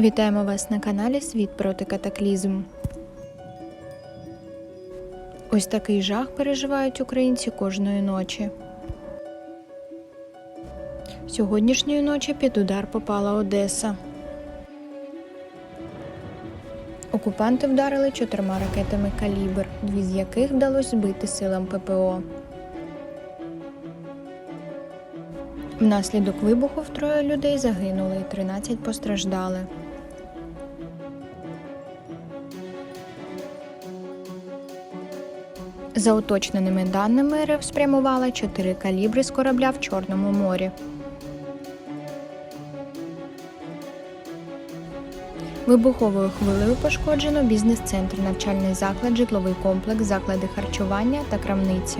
Вітаємо вас на каналі Світ проти катаклізм. Ось такий жах переживають українці кожної ночі. Сьогоднішньої ночі під удар попала Одеса. Окупанти вдарили чотирма ракетами калібр, дві з яких вдалося збити силам ППО. Внаслідок вибуху троє людей загинули і 13 постраждали. За уточненими даними, РФ спрямувала чотири калібри з корабля в Чорному морі. Вибуховою хвилею пошкоджено бізнес-центр, навчальний заклад, житловий комплекс, заклади харчування та крамниці.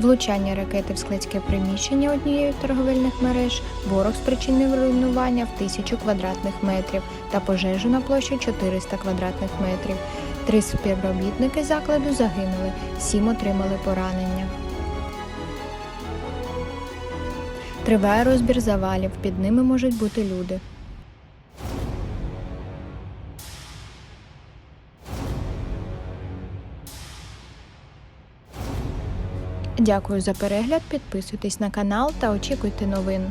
Влучання ракети в складське приміщення однієї торговельних мереж, ворог спричинив руйнування в тисячу квадратних метрів та пожежу на площі 400 квадратних метрів. Три співробітники закладу загинули, сім отримали поранення. Триває розбір завалів, під ними можуть бути люди. Дякую за перегляд, підписуйтесь на канал та очікуйте новин.